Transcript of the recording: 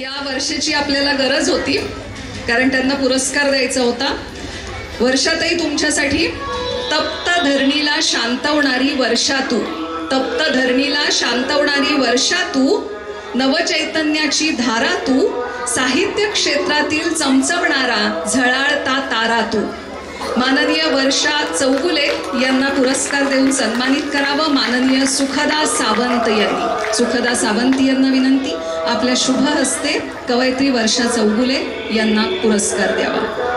या वर्षाची आपल्याला गरज होती कारण त्यांना पुरस्कार द्यायचा होता. वर्षातही तुमच्यासाठी तप्त धरणीला शांतवणारी वर्षा तू तप्त धरणीला शांतवणारी वर्षा तू नवचैतन्याची धारा तू साहित्य क्षेत्रातील चमचवणारा झळाळता तारा तू माननीय वर्षा चौगुले यांना पुरस्कार देऊन सन्मानित करावं माननीय सुखदा सावंत यांनी. सुखदा सावंत यांना विनंती आपल्या शुभ हस्ते कवयित्री वर्षा चौगुले यांना पुरस्कार द्यावा.